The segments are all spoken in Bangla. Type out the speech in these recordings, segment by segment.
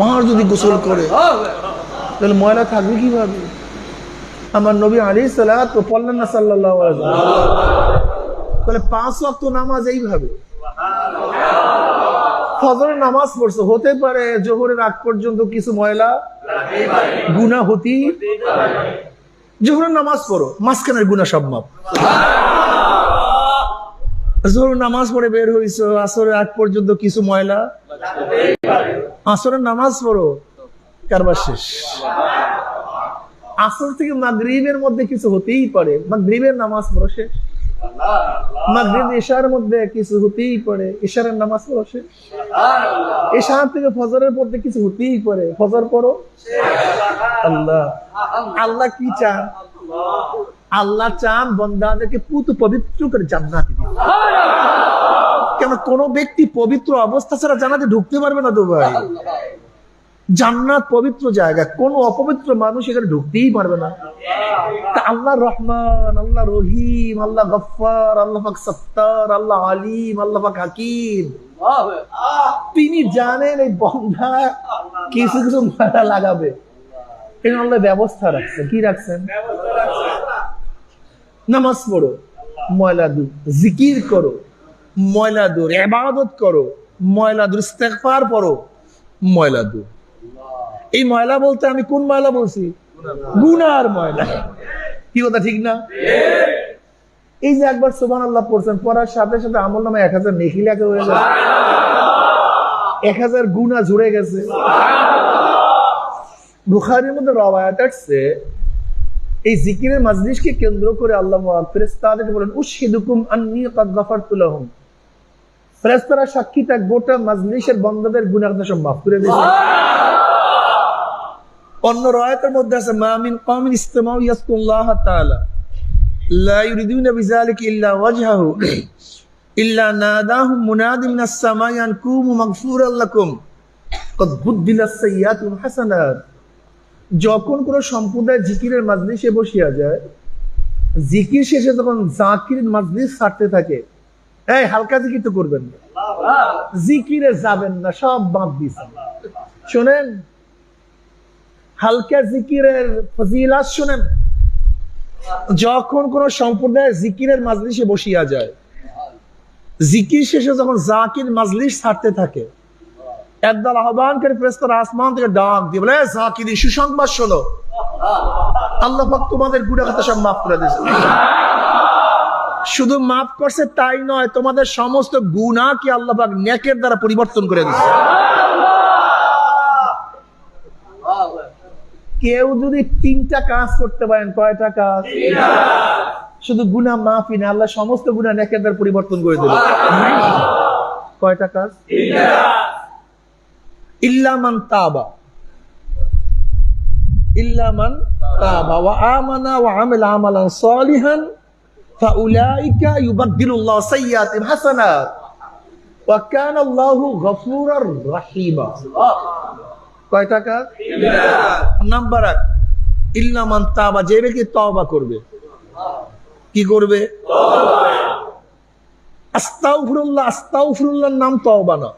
পাহাড় যদি গোসল করে, তাহলে ময়লা থাকবে কীভাবে? আমার নবী আলী সালাত পড়লেন না সাল্লাহ তাহলে পাঁচ ওয়াক্ত নামাজ এইভাবে। নামাজ পড়ছো, হতে পারে জোহরের আগ পর্যন্ত কিছু ময়লা গুণা হতি জোহরের নামাজ পড়ো, মাঝখানের গুণা সব মাপ জোহরের নামাজ পড়ে বের হইছো, আসরের আগ পর্যন্ত কিছু ময়লা? আসরের নামাজ পড়ো, কারবার শেষ। আসর থেকে মাগরিবের মধ্যে কিছু হতেই পারে, মাগরিবের নামাজ পড়ো শেষ। মাগরিব ইশার মধ্যে কিছু হতেই পারে ইশারের নামাজ পড়ো শেষ। ইশার থেকে ফজরের মধ্যে কিছু হতেই পারে, ফজর পড়ো? আল্লাহ। আল্লাহ কি চান? আল্লাহ চান বন্দাদেরকে পুত পবিত্র করে জান্নাত কেন কোন ব্যক্তি পবিত্র অবস্থা ছাড়া জানাতে ঢুকতে পারবে না ভাই? জান্নাত পবিত্র জায়গা, কোন অপবিত্র মানুষ এখানে ঢুকতেই পারবে না। তা আল্লাহ রহমান, আল্লাহ রহিম, আল্লাহ গফার আল্লাহ সত্তার, আল্লাহ আলিম, আল্লাহ হাকিম। তিনি জানেন এই বন্ধা কিছু কিছু লাগাবে। এই আল্লাহ ব্যবস্থা রাখছেন। কি রাখছেন? নামাজ পড়ো ময়লা দূর জিকির করো ময়লা দূর এবাদত করো ময়লা দূর ইস্তেগফার পড়ো ময়লা দূর। এই ময়লা বলতে আমি কোন ময়লা বলছি? গুনার ময়লা। কি কথা ঠিক না? এই যে একবার সুবান আল্লাহ পড়ছেন পড়ার সাথে সাথে আমল নামে এক হাজার নেকি লেখা হয়ে গেছে। এক হাজার গুণা জুড়ে গেছে। বুখারির মধ্যে রবায়াত আসছে এই জিকিরের মাজলিসকে কেন্দ্র করে আল্লাহ ফেরেস্তাদেরকে বলেন, উশহিদুকুম আন্নী কাদ গাফারতু ফেরেস্তারা সাক্ষী থাক, গোটা মাজলিসের বন্দাদের গুনাহ সব মাফ করে দিয়েছে। অন্য রায়াতের মধ্যে আছে, মা মিন কওমিন ইসতামাউ ইয়াসকুল্লাহ তাআলা, লা ইউরিদুনা বিযালিকা ইল্লা ওয়াজহাহু, ইল্লা নাদাহুম মুনাদি মিনাস সামাই আন কুমু মাগফুরাল লাকুম, কদ বুদ্দিলাস সাইয়্যাতু হাসানাত। যখন কোন সম্প্রদায় জিকিরের মাজলিসে বসিয়া যায়, জিকির শেষে যখন জাকির মাজলিস ছাড়তে থাকে, এই হালকা জিকির তো করবেন না। জিকিরে যাবেন না, সব বাদ দিয়েছেন। শোনেন, হালকা জিকিরের ফজিলাত শোনেন। যখন কোন সম্প্রদায় জিকিরের মাজলিসে বসিয়া যায়, জিকির শেষে যখন জাকির মাজলিস ছাড়তে থাকে একদল আহ্বান করে ফেরেশতারা আসমান থেকে ডাক দিয়ে বলে, "এ জাকিরি সুসংবাদ শোনো। আল্লাহ পাক তোমাদের গুনাহ কথা সব মাফ করে দিয়েছে শুধু মাফ করছে তাই নয়, তোমাদের সমস্ত গুনাহকে আল্লাহ পাক নেকের দ্বারা পরিবর্তন করে দিয়েছে। কেউ যদি তিনটা কাজ করতে পারেন, কয়টা কাজ? শুধু গুনাহ মাফি না, আল্লাহ সমস্ত গুনাহ নেকের দ্বারা পরিবর্তন করে দিল কয়টা কাজ? ইল্লামান তাবা। ইল্লামান তাবা। ওয়া আমানা ওয়া আমিলা আমালান সালিহান, ফাউলাইকা ইউবাদদিলুল্লাহ সাইয়্যাতিহিম হাসানাত। ওয়া কানা আল্লাহু গফুরার রাহিমা। কয়টা কাজ নাম্বার এক ইল্লামান তাবা। যে ব্যক্তি তওবা করবে, কি করবে? আস্তাগফিরুল্লাহ, আস্তাগফিরুল্লাহর নাম তওবা না।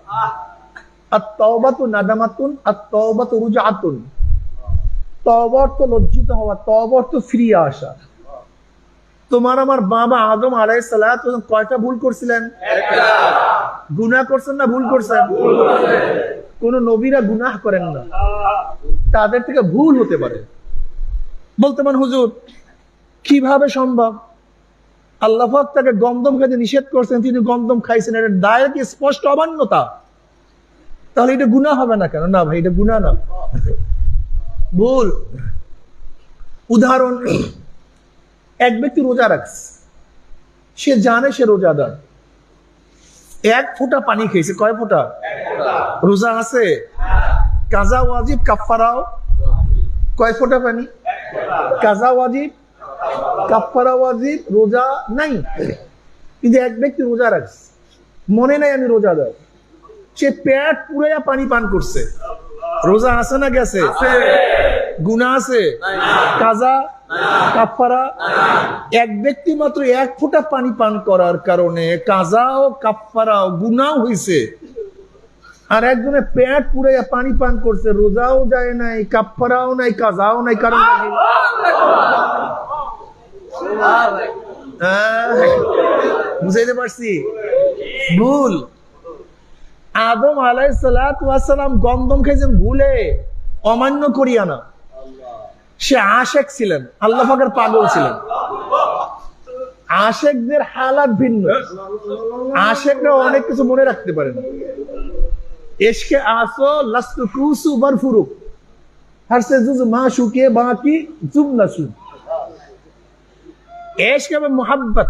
নাদামাতুন রুজাতুন লজ্জিত হওয়া ফিরিয়ে আসা। তোমার আমার বাবা আদম কয়টা ভুল করছিলেন? গুনাহ করছেন না ভুল করছেন? কোন নবীরা গুনাহ করেন না। তাদের থেকে ভুল হতে পারে। বলতে পারেন হুজুর কীভাবে সম্ভব? আল্লাহ তাকে গন্ধম খেতে নিষেধ করছেন তিনি গন্দম খাইছেন এটা ডাইরেক্ট স্পষ্ট অমান্যতা? তাহলে এটা গুণা হবে না কেন? না ভাই, এটা গুণা না। ভুল। উদাহরণ, এক ব্যক্তি রোজা রাখছে। সে জানে সে রোজাদার। এক ফোঁটা পানি খেয়েছে। কয় ফোঁটা? রোজা আছে। কাজা, ওয়াজিব কাফারাও কয় ফোঁটা পানি? কাজা, ওয়াজিব কাফারা ওয়াজিব, রোজা নাই। কিন্তু এক ব্যক্তি রোজা রাখছে। মনে নাই আমি রোজাদার। সে পেট পুরাইয়া পানি পান করছে। রোজা আছে না গেছে? গুণা আছে? কাজা? কাফারা এক ব্যক্তি মাত্র এক ফোঁটা পানি পান করার কারণে কাজাও ও কাফারা গুনাও হইছে। আর একজনে পেট পুড়ে পানি পান করছে রোজাও যায় নাই কাপড়াও নাই কাজাও নাই কারণ? হ্যাঁ, বুঝাইতে পারছি? ভুল। আদম আলাইসালাম গন্ধম খেয়েছেন ভুলে, অমান্য করিয়া না। সে আশেক ছিলেন, আল্লাহ ফাঁকের পাগল ছিলেন। আশেকদের হালাত ভিন্ন। আশেকরা অনেক কিছু মনে রাখতে পারেন। না এসকে আসো, লাস্ত কুসু বার ফুরুক হারসে জুজ মা শুকিয়ে বাকি জুম না শুন এসক এবং মোহাব্বত।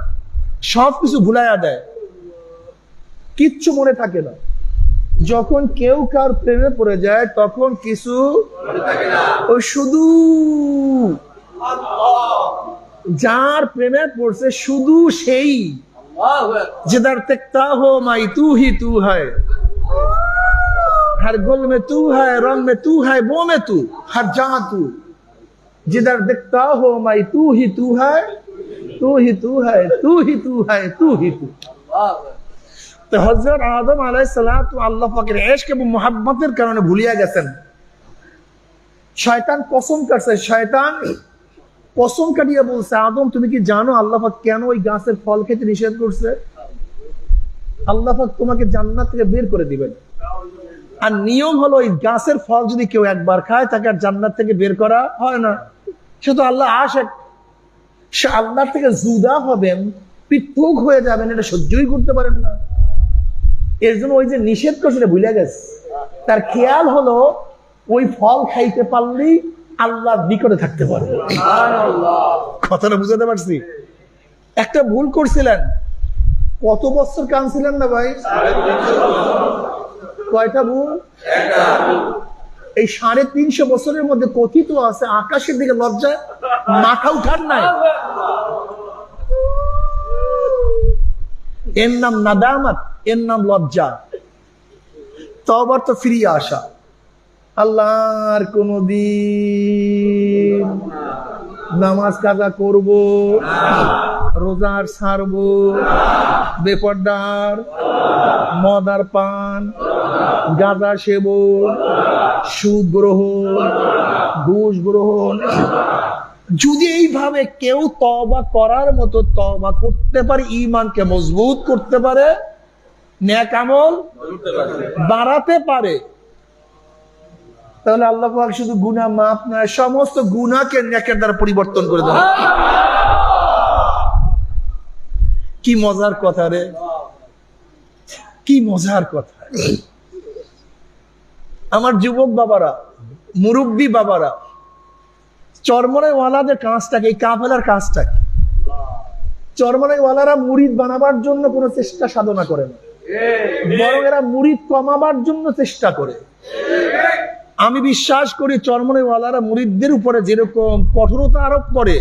সব কিছু ভুলাইয়া দেয়। কিচ্ছু মনে থাকে না। যখন কেউ কার প্রেমে পড়ে যায় তখন কিছু ওই শুধু যার প্রেমে পড়ছে শুধু সেই जिधर तकता हो माई तू ही तू है हर गुल में तू है रंग में तू है वो में तू हर जहां तू जिधर दिखता हो माई तू ही तू है तू ही तू है तू ही तू है तू ही तू তো হজরত আদম আলাই সালাত আল্লাহ এশক এবং কারণে ভুলিয়া গেছেন। শয়তান কসম কাটছে, শয়তান কসম কাটিয়ে বলছে, আদম, তুমি কি জানো আল্লাহ কেন ওই গাছের ফল খেতে নিষেধ করছে? আল্লাহ তোমাকে জান্নাত থেকে বের করে দিবেন। আর নিয়ম হলো ওই গাছের ফল যদি কেউ একবার খায়, তাকে আর জান্নাত থেকে বের করা হয় না। সে তো আল্লাহ আসে সে আল্লাহ থেকে জুদা হবেন, পৃথক হয়ে যাবেন, এটা সহ্যই করতে পারেন না। এর জন্য ওই যে নিষেধ করছে ভুলে গেছে। তার খেয়াল হলো, ওই ফল খাইতে পারলেই আল্লাহ নিকটে থাকতে পারবে। কথাটা বুঝাতে পারছি? একটা ভুল করছিলেন। কত বছর কানছিলেন না ভাই? কয়টা ভুল? এই সাড়ে তিনশো বছরের মধ্যে কথিত আছে, আকাশের দিকে লজ্জায় মাথা উঠার নাই। এর নাম নাদামাত। এর নাম লজ্জা। তবার তো ফিরিয়ে আসা। আল্লাহর কোনদিন নামাজ কাজা করব, রোজার ছাড়ব, বেপর্দার, মদার পান, গাঁজা সেবন, সুদ গ্রহণ, ঘুষ গ্রহণ। যদি এইভাবে কেউ তবা করার মতো তবা করতে পারে ইমানকে মজবুত করতে পারে ন্যাক আমল বাড়াতে পারে। তাহলে আল্লাহ শুধু গুনাহ মাফ নয়, সমস্ত গুনাহকে ন্যাকের দ্বারা পরিবর্তন করে দেবে কি মজার কথা রে। কি মজার কথা। আমার যুবক বাবারা, মুরব্বী বাবারা চরমনায় ওয়ালাদের কাজটাকে এই কাফেলার কাজটাকে চরমনায় ওয়ালারা মুরিদ বানাবার জন্য কোনো চেষ্টা সাধনা করে না। বরং এরা মুরিদ কমাবার জন্য চেষ্টা করে। আমি বিশ্বাস করি চরমনেওয়ালারা মুরিদদের উপরে যেরকম কঠোরতা আরোপ করে,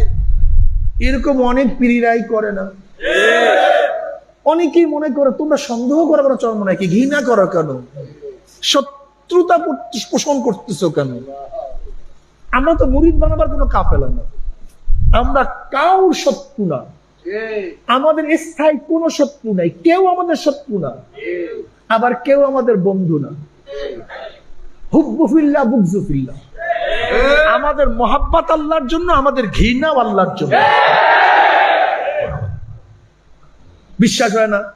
এরকম অনেক পীড়িরাই করে না। অনেকেই মনে করে, তোমরা সন্দেহ করো কেন চরমনাইকে, ঘৃণা করো কেন? শত্রুতা পোষণ করতেছো কেন? আমরা তো মুরিদ বানাবার কোনো কাফেলা না। আমরা কাউর শত্রু না। আমাদের স্থায়ী কোনো শত্রু নাই। কেউ আমাদের শত্রু না। আবার কেউ আমাদের বন্ধু না। হুব্বুফিল্লা বুকজুফিল্লা আমাদের মোহাব্বত আল্লাহর জন্য, আমাদের ঘৃণাও আল্লাহর জন্য। বিশ্বাস হয় না?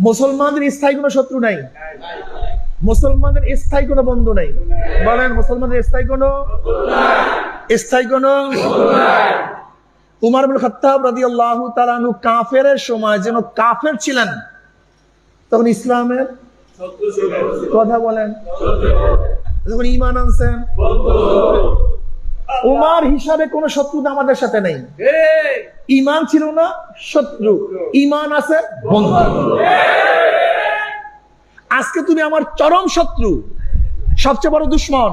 মুসলমানদের স্থায়ী কোনো শত্রু নাই। মুসলমানদের স্থায়ী কোনো বন্ধু নাই। বলেন, মুসলমানদের স্থায়ী কোনো স্থায়ী কোনো উমার বিন খাত্তাব কাফেরের সময় যেন কাফের ছিলেন, তখন ইসলামের কথা বলেন, যখন ইমান আনছেন, উমার হিসাবে কোন শত্রু আমাদের সাথে নেই। ইমান ছিল না, শত্রু। ইমান আছে, বন্ধু। আজকে তুমি আমার চরম শত্রু, সবচেয়ে বড় দুশ্মন।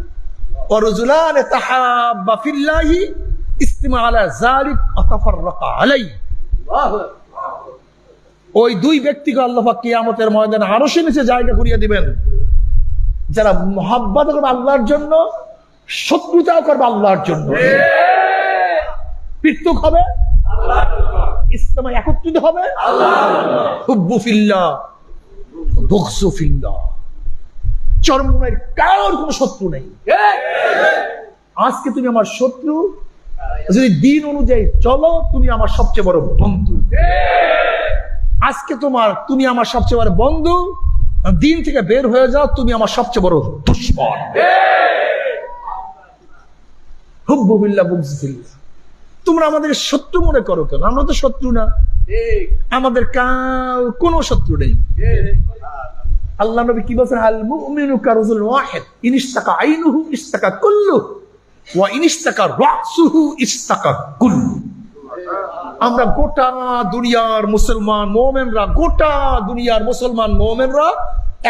ورجلان تحابا في الله استمع على ذلك وتفرق عليه ওই দুই ব্যক্তিকে আল্লাহ পাক কিয়ামতের ময়দানে আরো সে নিচে জায়গা করিয়ে দিবেন যারা মহাব্বত করবে আল্লাহর জন্য শত্রুতাও করবে আল্লাহর জন্য পৃথক হবে ইসলামে একত্রিত হবে হুব্বু চরমের কারোর কোনো শত্রু নেই। আজকে তুমি আমার শত্রু। যদি দিন অনুযায়ী চলো তুমি আমার সবচেয়ে বড় বন্ধু। আজকে তোমার তুমি আমার সবচেয়ে বড় বন্ধু। দিন থেকে বের হয়ে যাও তুমি আমার সবচেয়ে বড় দুশ্মন। হুব্বু ফিল্লাহ বকসু তোমরা আমাদের শত্রু মনে করো কেন? আমরা তো শত্রু না। আমাদের কাউ কোনো শত্রু নেই। আল্লাহ নবী কি বলছেন? আল মুমিনু কারুজুল ওয়াহিদ। ইনিস্তাকা আইনুহু ইস্তাকা কুল্লু ওয়া ইনিস্তাকা রাসুহু ইস্তাকা কুল্লু আমরা গোটা দুনিয়ার মুসলমান মোমেনরা গোটা দুনিয়ার মুসলমান মোমেনরা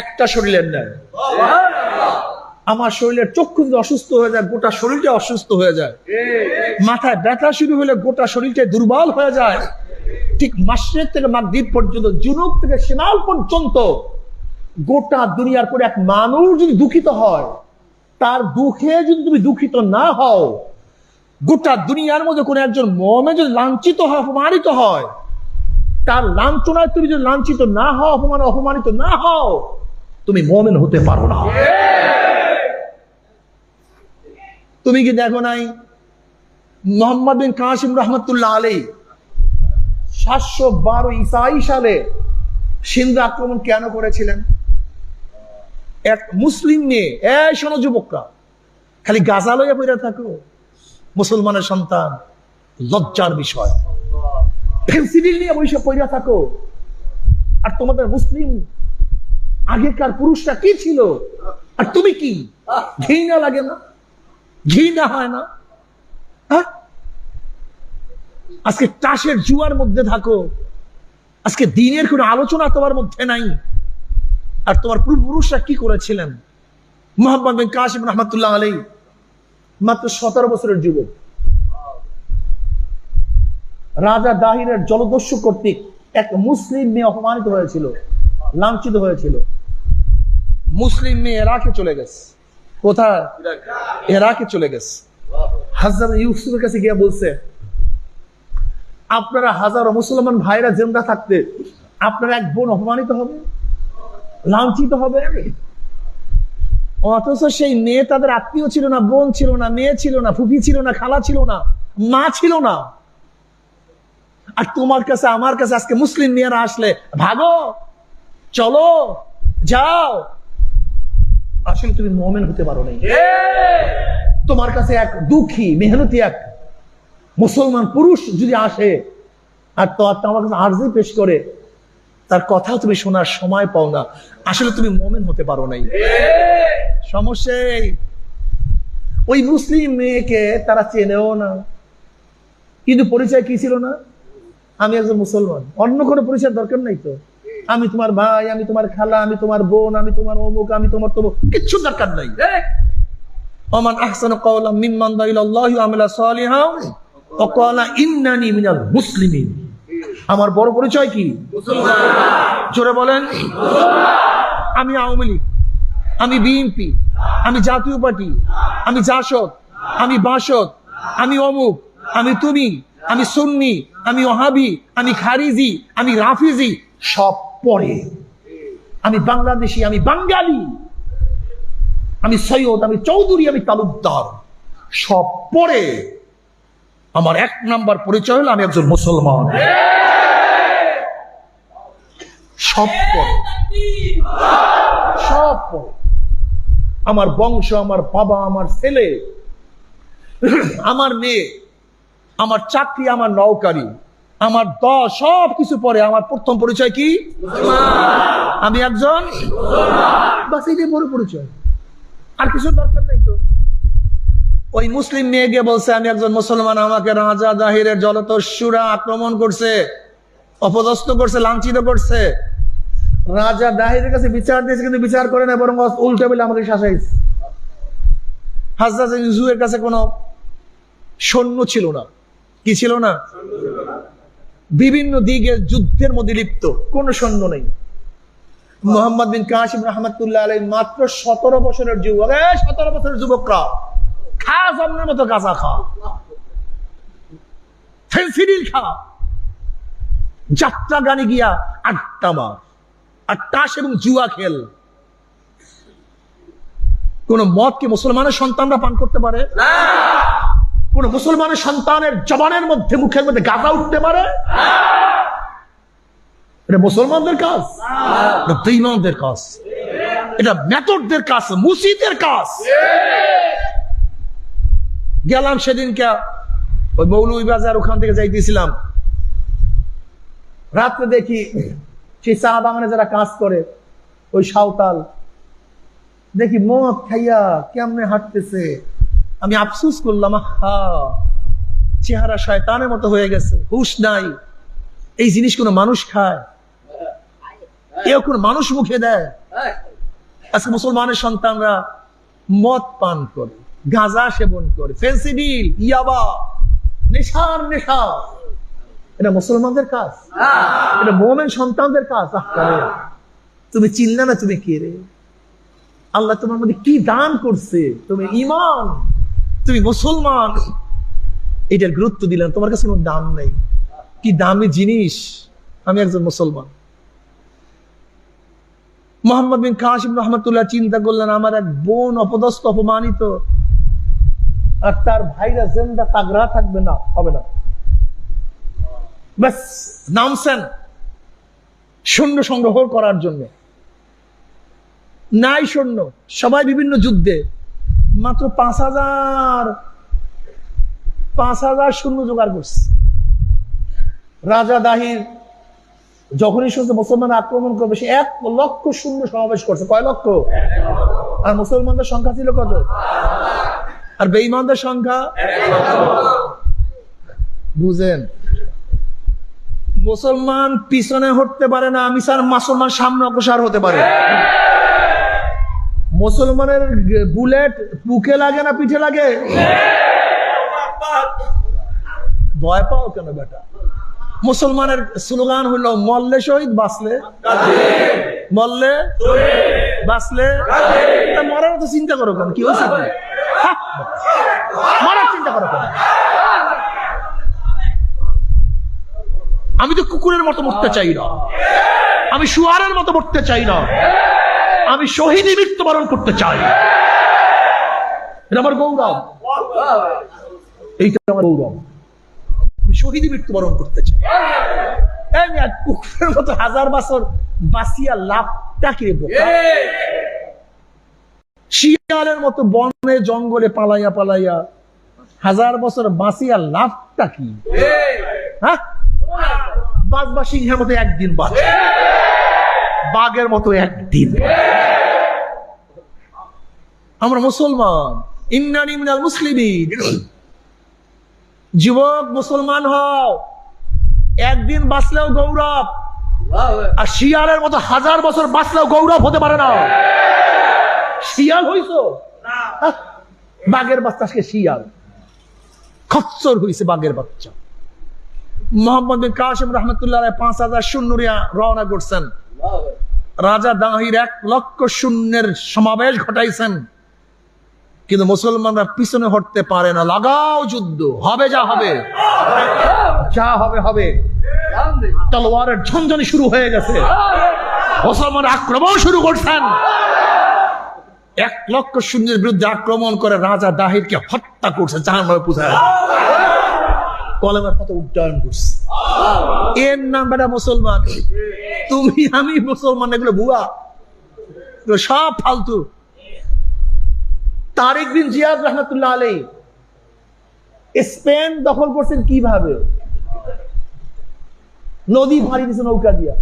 একটা শরীরের নেয় আমার শরীরের চক্ষু যদি অসুস্থ হয়ে যায় গোটা শরীরটা অসুস্থ হয়ে যায়। মাথায় ব্যথা শুরু হলে গোটা শরীরটা দুর্বল হয়ে যায়। ঠিক মাসের থেকে মাগদ্বীপ পর্যন্ত জুনুব থেকে সিমাল পর্যন্ত গোটা দুনিয়ার পরে এক মানুষ যদি দুঃখিত হয়, তার দুঃখে যদি তুমি দুঃখিত না হও, গোটা দুনিয়ার মধ্যে কোনো একজন মমে যদি লাঞ্ছিত হয়, অপমানিত হয়, তার লাঞ্ছনায় তুমি যদি লাঞ্ছিত না হও, অপমান অপমানিত না হও, তুমি মমেন হতে পারো না। তুমি কি দেখো নাই? মোহাম্মদ বিন কাসিম রহমতুল্লাহ আলী সাতশো বারো ইসাই সালে সিন্ধু আক্রমণ কেন করেছিলেন? এক মুসলিম মেয়ে এই শোনো যুবকরা, খালি গাজা লইয়া পড়ে থাকো। মুসলমানের সন্তান, লজ্জার বিষয়। ফেন্সিডিল নিয়ে বসে পড়ে থাকো। আর তোমাদের মুসলিম আগেকার পুরুষটা কি ছিল? আর তুমি কি? ঘৃণা লাগে না? ঘৃণা হয় না? হ্যাঁ? আজকে টাসের জুয়ার মধ্যে থাকো। আজকে দিনের কোনো আলোচনা তোমার মধ্যে নাই। আর তোমার পূর্বপুরুষরা কি করেছিলেন? মোহাম্মদ বিন কাসিম রহমতুল্লাহ আলী মাত্র সতেরো বছরের যুবক। রাজা দাহিরের জলদস্যু কর্তৃক এক মুসলিম মেয়ে অপমানিত হয়েছিল, লাঞ্ছিত হয়েছিল। মুসলিম মেয়ে এরাকে চলে গেছে। কোথায়? এরাকে চলে গেছে। হাজার ইউসুফের কাছে গিয়ে বলছে, আপনারা হাজারো মুসলমান ভাইরা জেন্দা থাকতে আপনারা এক বোন অপমানিত হবে? লাঞ্ছিত হবে অথচ সেই মেয়ে তাদের আত্মীয় ছিল না বোন ছিল না মেয়ে ছিল না ফুফি ছিল না খালা ছিল না মা ছিল না। আর তোমার কাছে আমার কাছে আজকে মুসলিম মেয়েরা আসলে ভাগো চলো যাও। আসলে তুমি মোমেন হতে পারো নাই। তোমার কাছে এক দুঃখী মেহনতি এক মুসলমান পুরুষ যদি আসে আর তো আর তোমার কাছে আর্জি পেশ করে তার কথা তুমি শোনার সময় পাও না। আসলে তুমি মোমেন হতে পারো নাই। সমস্যা এই, ওই মুসলিম মেয়েকে তারা চেনেও না। কিন্তু পরিচয় কি ছিল না? আমি একজন মুসলমান। অন্য কোনো পরিচয় দরকার নাই তো। আমি তোমার ভাই আমি তোমার খালা আমি তোমার বোন আমি তোমার অমুক আমি তোমার তমুক। কিচ্ছু দরকার নাই। ওমান আহসানু কাওলাম মিম্মান দা ইলাল্লাহি ওয়া আমিলা সালিহা ওয়া ক্বালা ইন্নানি মিনাল মুসলিমিন আমার বড় পরিচয় কি? জোরে বলেন। আমি আওয়ামী লীগ। আমি বিএনপি। আমি জাতীয় পার্টি। আমি জাসদ। আমি বাসদ। আমি অমুক। আমি তুমি। আমি সুন্নি। আমি ওহাবি। আমি খারিজি। আমি রাফিজি। সব পরে। আমি বাংলাদেশি। আমি বাঙালি। আমি সৈয়দ। আমি চৌধুরী। আমি তালুকদার। সব পরে। আমার এক নাম্বার পরিচয় হলো আমি একজন মুসলমান। সব পরে। সব পরে। আমার বংশ আমার বাবা আমার ছেলে আমার মেয়ে আমার চাকরি আমার নৌকারি আমার দশ সব কিছু পরে আমার প্রথম পরিচয় কি? আমি একজন বাস এটাই বড় পরিচয়। আর কিছু দরকার নেই তো? ওই মুসলিম মেয়ে গিয়ে বলছে আমি একজন মুসলমান আমাকে রাজা জাহিরের জলতস্যুরা আক্রমণ করছে অপদস্থ করছে লাঞ্ছিত করছে। রাজা দাহিরের কাছে বিচার দিয়েছে, কিন্তু বিচার করে না বরং উল্টো বলে আমাকে শাসাইছে। হাজরাত ইউসুফের কাছে কোনো সৈন্য ছিল না। কি ছিল না? বিভিন্ন দিকে যুদ্ধের মধ্যে লিপ্ত, কোন সৈন্য নেই। মোহাম্মদ বিন কাশিম রহমতুল্লাহ আলাই মাত্র সতেরো বছরের যুবক। সতেরো বছরের যুবকরা, খা জন্মের মতো গাঁজা খা। ফেন্সিডিল খা। যাত্রা গানে গিয়া আড্ডা মার। আর তাস এবং জুয়া খেল। কোন মদ কি মুসলমানের সন্তানরা পান করতে পারে? কোন মুসলমানের সন্তানের জবানের মধ্যে মুখের মধ্যে গাঁজা উঠতে পারে? এটা মুসলমানদের কাজ? এটা কাজ। এটা মেথডদের কাজ মুসিদের কাজ। গেলাম সেদিনকে ওই মৌলভী বাজার ওখান থেকে যাইতেছিলাম। রাত্রে দেখি সেই চা বাগানে যারা কাজ করে, ওই সাঁওতাল, দেখি মদ খাইয়া কেমনে হাঁটতেছে? আমি আফসুস করলাম হা চেহারা শয়তানের মতো হয়ে গেছে, হুশ নাই। এই জিনিস কোনো মানুষ খায়? কেউ কোন মানুষ মুখে দেয়? আজকে মুসলমানের সন্তানরা মদ পান করে, গাঁজা সেবন করে ফেন্সিডিল ইয়াবা, নেশার নেশা। এটা মুসলমানদের কাজ। এটা মোমেন সন্তানদের কাজ। তুমি চিনলে না তুমি কে রে? আল্লাহ তোমার মধ্যে কি দান করছে? তুমি ইমান তুমি মুসলমান। এটার গুরুত্ব দিলেন। তোমার কাছে কোনো দাম নেই। কি দামি জিনিস। আমি একজন মুসলমান। মোহাম্মদ বিন কাসিম রহমতুল্লাহ চিন্তা করলেন আমার এক বোন অপদস্থ অপমানিত। আর তার ভাইরা জেন্দা তাগড়া থাকবে না হবে না। ব্যাস, নামছেন। সৈন্য সংগ্রহ করার জন্য। নাই সৈন্য, সবাই বিভিন্ন যুদ্ধে। মাত্র পাঁচ হাজার পাঁচ হাজার সৈন্য জোগাড় করছে। রাজা দাহির যখনই শুনছে মুসলমান আক্রমণ করবে, সে এক লক্ষ শূন্য সমাবেশ করছে। কয় লক্ষ? আর মুসলমানদের সংখ্যা ছিল কত? আর বেঈমানদের সংখ্যা? বুঝেন। মুসলমান পিছনে হটতে পারে না আমি স্যার মুসলমান সামনে অগ্রসর হতে পারে। মুসলমানের বুলেট বুকে লাগে না পিঠে লাগে? ভয় পাও কেন বেটা? মুসলমানের স্লোগান হইল মল্লে শহীদ, বাঁচলে। মল্লে বাঁচলে? মরার তো চিন্তা করো কেন? কি হয়েছে? মরার চিন্তা করো কেন? আমি তো কুকুরের মতো মরতে চাই না। আমি শুয়ারের মতো মরতে চাই না। আমি শহীদই মৃত্যুবরণ করতে চাই। আমার গৌরব। এইটা আমার গৌরব। আমি মৃত্যুবরণ করতে চাই। কুকুরের মতো হাজার বছর বাঁচিয়া লাভটা শিয়ালের মতো বনে, জঙ্গলে পালাইয়া পালাইয়া হাজার বছর বাঁচিয়া লাভটা কি? হ্যাঁ? বাঘ সিংহের মতো একদিন বাঁচে। বাঘের মতো একদিন। আমরা মুসলমান। ইন্নানি মিনাল মুসলিমিন। যুবক মুসলমান হও। একদিন বাঁচলেও গৌরব। আর শিয়ালের মতো হাজার বছর বাঁচলেও গৌরব হতে পারে না। শিয়াল হইছো? বাঘের বাচ্চা শিয়াল। খচ্চর হইছে বাঘের বাচ্চা। মোহাম্মদ বিন কাসিম রহমতুল্লাহ পাঁচ হাজার শূন্য নিয়ে রওনা করছেন। রাজা দাহির এক লক্ষ শূন্যের সমাবেশ ঘটাইছেন। কিন্তু মুসলমানরা পিছনে হটতে পারে না। লাগাও যুদ্ধ। হবে যা হবে। যা হবে হবে। তলোয়ারের ঝঞ্ঝনি শুরু হয়ে গেছে। মুসলমান আক্রমণ শুরু করছেন। এক লক্ষ শূন্যের বিরুদ্ধে আক্রমণ করে রাজা দাহিরকে হত্যা করছে জাহান নামে কলমের পথে উড্ডয়ন করছে। এর নাম বেটা মুসলমান। তুমি, আমি মুসলমান, এগুলো বুয়া সব ফালতু। তারিক বিন জিয়াদ রহমতুল্লাহ আলী স্পেন দখল করছেন কীভাবে? নদী ভারী দিয়েছে নৌকা দিয়া।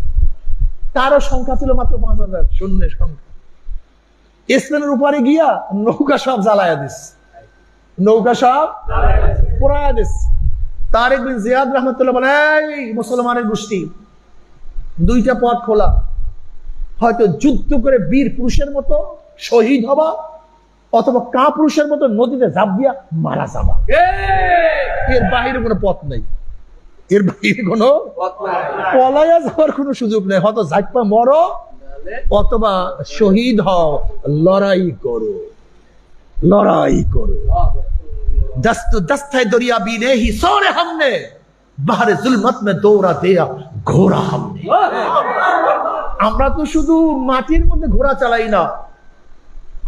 তারও সংখ্যা ছিল মাত্র পাঁচ হাজার, শূন্যের সংখ্যা। স্পেনের উপরে গিয়া নৌকা সব জ্বালায়া দিস নৌকা সব পোড়ায়া দিস তারেক বিন জিয়াদ রহমতুল্লাহ বলে এই মুসলমানের গোষ্ঠী দুইটা পথ খোলা। হয়তো যুদ্ধ করে বীর পুরুষের মতো শহীদ হবা অথবা কা পুরুষের মতো নদীতে ঝাঁপ দিয়া মারা যাবা। এর বাহিরে কোনো পথ নেই। এর বাহিরে কোনো পলায়া যাওয়ার কোনো সুযোগ নেই। হয়তো ঝাঁপা মরো অথবা শহীদ হও। লড়াই করো। লড়াই করো। दस्त दस्त है दरिया भी ने ही सोरे हमने बाहर जुल्मत में दौड़ा दिया ঘোড়া हमने আমরা তো শুধু মাটির মধ্যে ঘোড়া চালাই না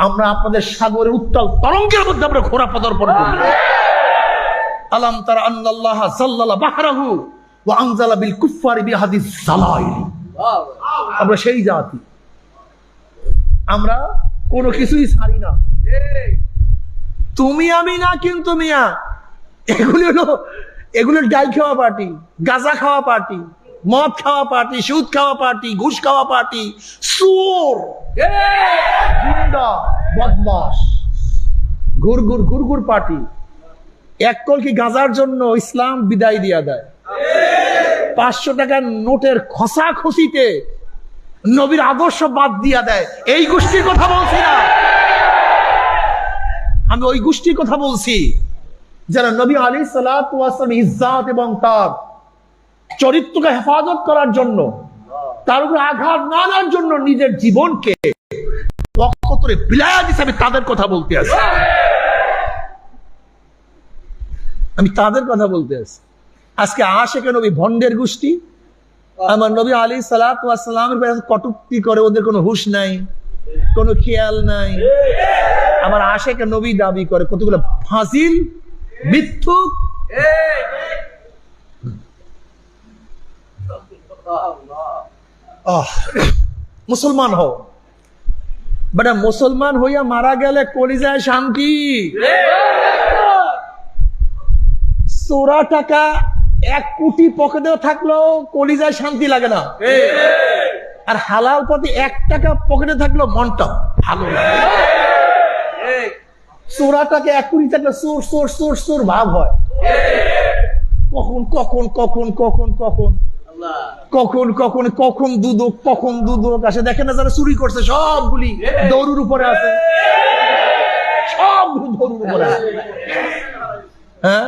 আমরা আপনাদের সাগরের উত্তাল তরঙ্গের মধ্যে আমরা ঘোড়া পদার্পণ করি আলাম তারা আন্নাল্লাহ সাল্লাল্লাহ বাহরাহু ওয়া আনজালা বিল কুফফারি বিহাদিস জালাইলি আমরা সেই জাতি আমরা কোনো কিছুই ছাড়ি না তুমি আমি না কিন্তু মিয়া। এগুলি হলো, এগুলো ডাল খাওয়া পার্টি গাঁজা খাওয়া পার্টি মদ খাওয়া পার্টি সুদ খাওয়া পার্টি ঘুষ খাওয়া পার্টি সুর বদমাস ঘুর ঘুর ঘুর ঘুর পার্টি এক কলকি গাঁজার জন্য ইসলাম বিদায় দিয়া দেয়? পাঁচশো টাকার নোটের খসা খসিতে নবীর আদর্শ বাদ দিয়া দেয়। এই গোষ্ঠীর কথা বলছি না। আমি ওই গোষ্ঠীর কথা বলছি যারা নবী আলী সালাম ইজ্জাত এবং তার চরিত্রকে হেফাজত করার জন্য, তার উপরে আঘাত না আনার জন্য নিজের জীবনকে অকতরে বিলায়াত হিসাবে তাদের কথা বলতে আসি আমি তাদের কথা বলতে আসি আজকে আশেকে নবী ভণ্ডের গোষ্ঠী, আমার নবী আলী সালামের কটুক্তি করে ওদের কোনো হুশ নাই। কোনো খেয়াল নাই। আমার আশেকে নবী দাবি করে, কতগুলো ফাঁসিল মিথ্যুক। মুসলমান হও। বেটা, মুসলমান হইয়া মারা গেলে কলিজায় শান্তি। চোরা টাকা এক কোটি পকেটেও থাকলেও কলিজায় শান্তি লাগে না। আর হালাল পথে এক টাকা পকেটে থাকলেও মনটা ভালো চোরাটাকে এক কোটি থাকলে চোর চোর চোর চোর ভাব হয়। কখন কখন কখন কখন কখন? কখন কখন কখন দুদক কখন দুদক আসে। দেখে না যারা চুরি করছে সবগুলি দৌড়ুর উপরে আছে। সবগুলো দৌড়ুর উপরে হ্যাঁ?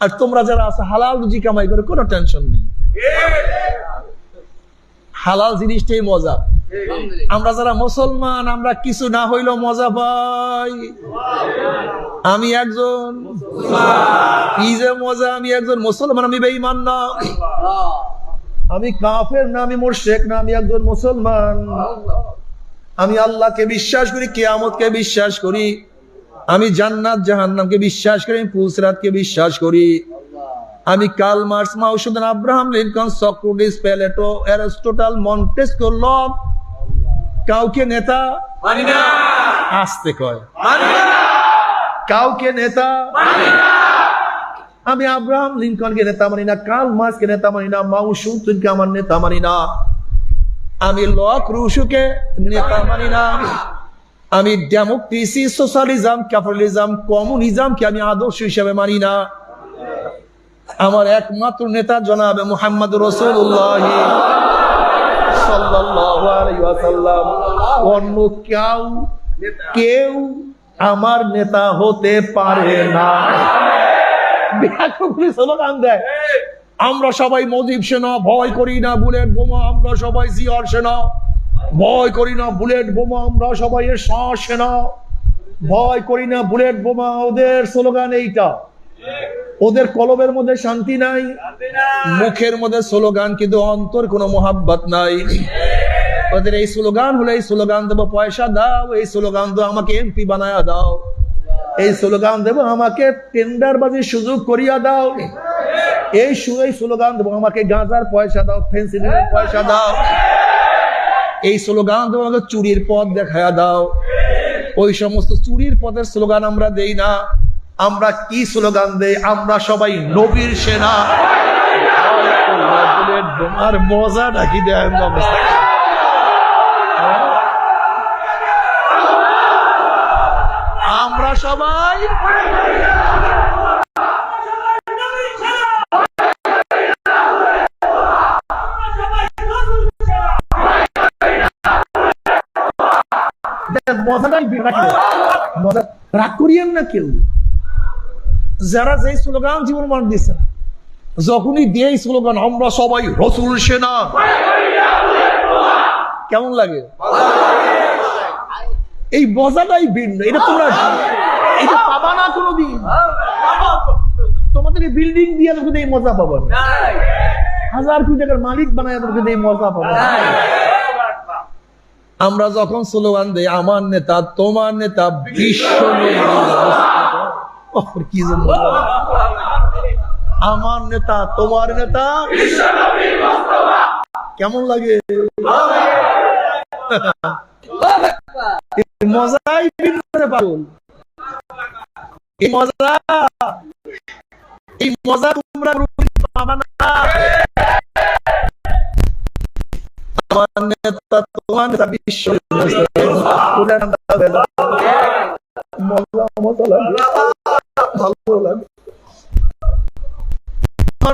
আর তোমরা যারা আছে হালাল রুজি কামাই করে কোনো টেনশন নেই। হালাল জিনিসটাই মজা। আমরা যারা মুসলমান আমরা কিছু না হইলেও মজা পাই। আমি একজন কি যে মজা আমি একজন মুসলমান আমি বেঈমান না। আমি কাফের না আমি মোর্শেক না আমি একজন মুসলমান। আমি আল্লাহকে বিশ্বাস করি কেয়ামতকে বিশ্বাস করি। আমি জান্নাত জাহান্নামকে বিশ্বাস করি আমি পুসরাতকে বিশ্বাস করি। আমি Karl Marx Mao Zedong Abraham Lincoln Socrates Plato Aristotle Montesquieu Locke কাউকে নেতা আসতে কয়। কাউকে নেতা আমি আব্রাহাম লিঙ্কনকে নেতা মানি না কার্ল মার্কসকে নেতা মানি না মাউসুদকে আমার নেতা মানি না। আমি লক রুশুকে নেতা মানি না। আমি ডেমোক্রেসি সোশ্যালিজম ক্যাপিটালিজম কমিউনিজমকে আমি আদর্শ হিসেবে মানি না। আমার একমাত্র নেতা জনাবে মোহাম্মদ রসুল্লাহ অন্য কেউ কেউ আমার নেতা হতে পারে না। আমরা সবাই মজিব সেনা, ভয় করি না বুলেট বোমা, আমরা সবাই জিয়ার সেনা। ভয় করি না বুলেট বোমা, আমরা সবাই সেনা। ভয় করি না বুলেট বোমা, ওদের স্লোগান এইটা। ওদের কলবের মধ্যে শান্তি নাই মুখের মধ্যে স্লোগান কিন্তু অন্তর কোনো মোহাব্বত নাই। ওদের এই স্লোগান হলো এই স্লোগান দেবো পয়সা দাও এই স্লোগান দাও আমাকে এমপি বানায়া দাও। এই স্লোগান দেবো আমাকে টেন্ডার বাজির সুযোগ করিয়া দাও। এই এই স্লোগান দেবো আমাকে গাঁজার পয়সা দাও ফেন্সিলের পয়সা দাও। এই স্লোগান দেবো আমাকে চুরির পথ দেখায়া দাও। ওই সমস্ত চুরির পথের স্লোগান আমরা দেই না। আমরা কি স্লোগান দেই? আমরা সবাই নবীর সেনা। আর মজা নাকি দেয় আমরা সবাই মজাটাই রাগ করিয়েন না কেউ। যারা যে স্লোগান জীবন মান দিয়েছেন যখনই দিয়ে এই স্লোগান আমরা সবাই রসুল সেনা কেমন লাগে এই মজাটাই ভিন্ন এটা তোমরা এটা পাবা না কোনোদিন তোমাদের বিল্ডিং দিয়ে তোকে এই মজা পাবা। হাজার কোটি টাকার মালিক বানায় তোকে এই মজা পাবা। আমরা যখন স্লোগান দেই আমার নেতা তোমার নেতা বিশ্ব। ওহ, আমার নেতা তোমার নেতা? কেমন লাগে? তোমরা নেতা। মজা মজা লাগে ভালো লাগে আমার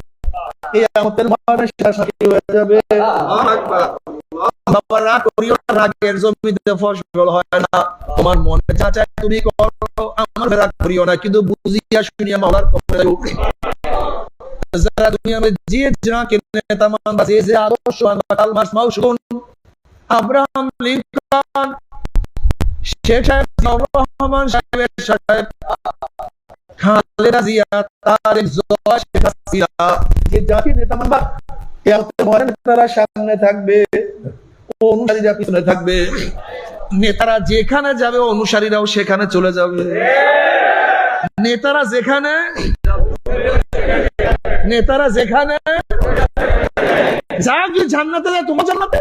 কিয়ামতের মাঠে শাসকি হয়ে যাবে। বাবা রাগ করিও না, রাগের জমিতে ফসল হয় না। তোমার মনে যা চায় তুমি করো আমার রাগ করিও না। কিন্তু বুঝিয়া শুনিয়া মাওলার কবরে যারা মধ্যে যে যাকে নেতা মানবা যে যে আদর্শ মানবা কালমাস মাউসুন আব্রাহাম লিঙ্কন শেখ সাহেব রহমান সাহেবের সাহেব নেতারা যেখানে যাবে অনুসারীরাও সেখানে চলে যাবে। নেতারা যেখানে নেতারা যেখানে, যা কি জান্নাতে যায়, তোমার জান্নাতে।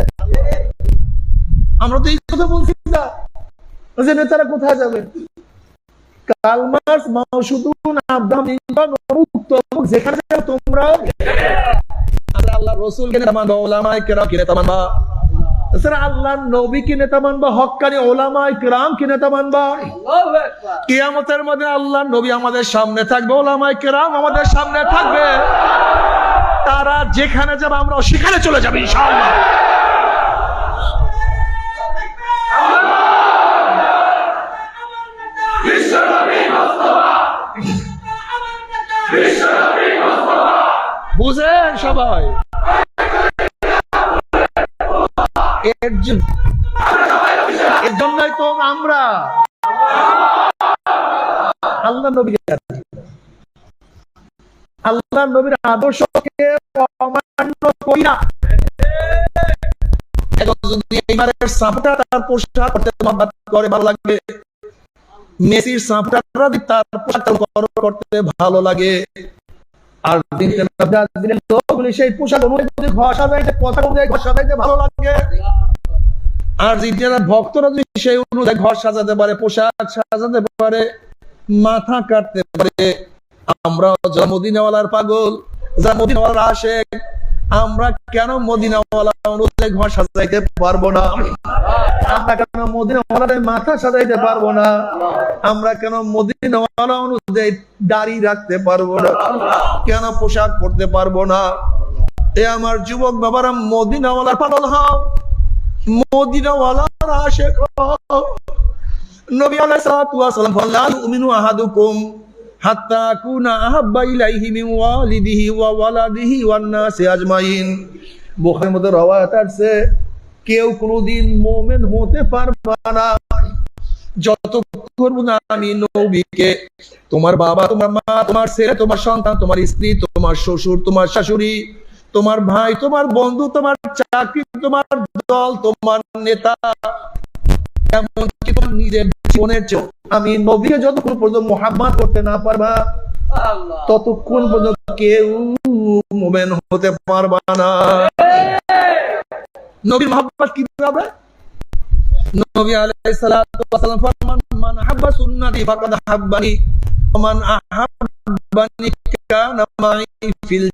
আমরা তো এই কথা বলছি না। যে নেতারা কোথায় যাবে? মাউসুদুন লিঙ্কন তমুক যেখানে আমরা আল্লাহ ওলামায়ে হক্কানি ওলামায়ে নেতা মানবা। কিয়ামতের মধ্যে আল্লাহ নবী আমাদের সামনে থাকবে ওলামায়ে কেরাম আমাদের সামনে থাকবে। তারা যেখানে যাবে আমরা সেখানে চলে যাবে ইনশাআল্লাহ। বুঝেন সবাই। এর জন্যই তো আমরা আল্লাহ নবীকে আল্লাহ নবীর আদর্শকে অমান্য করি না। যদি এইবারের সাপটা তার পোশাক করতে করে, ভালো লাগে মেসির সাপটা তার পোশাক করতে ভালো লাগে। আর লোকগুলি সেই পোশাক অনুযায়ী কথা অনুযায়ী ভালো লাগে। ভক্তরা যদি সেই অনুযায়ী ঘর সাজাতে পারে, পোশাক সাজাতে পারে, মাথা কাটতে পারে। আমরা জন্মদিনওয়ালার পাগল, যা মদিনাওয়ালার আশেক আমরা কেন মদিনাওয়ালা ঘর সাজাইতে পারব না? আমরা কেন মদিনাওয়ালার মাথা সাজাইতে পারব না? আমরা কেন মদিনাওয়ালা অনুযায়ী দাড়ি রাখতে পারব না? কেন পোশাক পরতে পারব না? এ আমার যুবক বাবারা মদিনাওয়ালার পাগল হও। মদিনাওয়ালার নবী আলাইহিস সালাতু সালাম বললেন উমিনু আহাদুকুম। কেউ হতে না। যতক্ষণ আমি নবীকে, তোমার বাবা, তোমার মা, তোমার ছেলে, তোমার সন্তান, তোমার স্ত্রী, তোমার শ্বশুর, তোমার শাশুড়ি, তোমার ভাই, তোমার বন্ধু, তোমার চাকরি, তোমার দল, তোমার নেতা, এমনকি তোমার নিজের জীবনের চেয়েও আমি নবীকে যতক্ষণ পর্যন্ত মোহাম্মত করতে না পারবা ততক্ষণ পর্যন্ত কেউ মোমেন হতে পারবা না। নবীর মোহাম্মত কি হবে নবী আলাইহিস সালাতু ওয়াস সালাম ফরমান মান হাব্বা সুন্নতি ফাকাদ হাব্বানি ওয়া মান আহাব্বানি কানা মাই ফিল